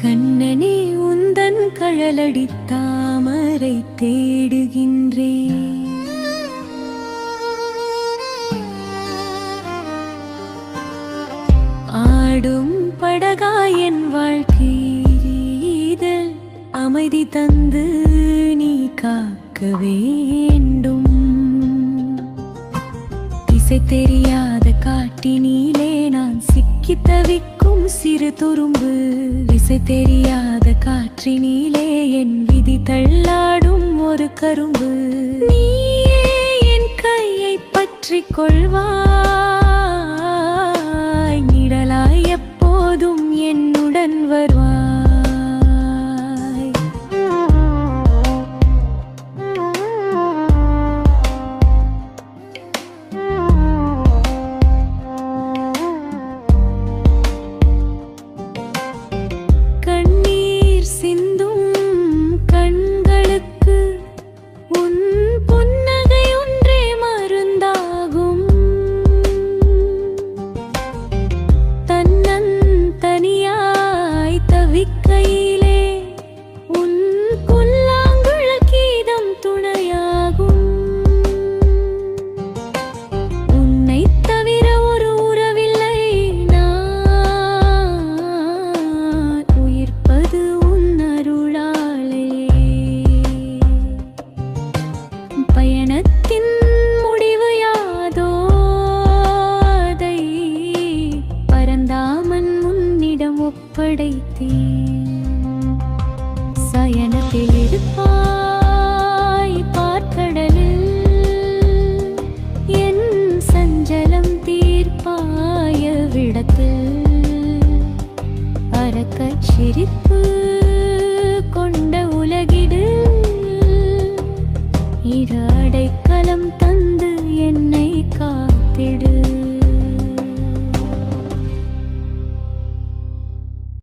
கண்ணனே உந்தன் கழலடி தாமரை தேடுகின்றே ஆடும் படகாயன் வாழ்க்கை அமைதி தந்து நீ காக்க வேண்டும். திசை தெரியாத காட்டினிலே நான் சிக்கி தவிக்கும் சிறு துரும்பு. திசை தெரியாத காற்றினிலே என் விதி தள்ளாடும் ஒரு கரும்பு. நீயே என் கையை பற்றிக் கொள்வாய். ஒப்படைத்தேன். சயனத்தில் இருப்பாய் பார்க்கடலில். என் சஞ்சலம் தீர்ப்பாய விடத்தில். அறக்கச் சிரிப்பு கொண்ட உலகிடு. இரு அடைக்கலம் தந்து என்னை காத்திடு.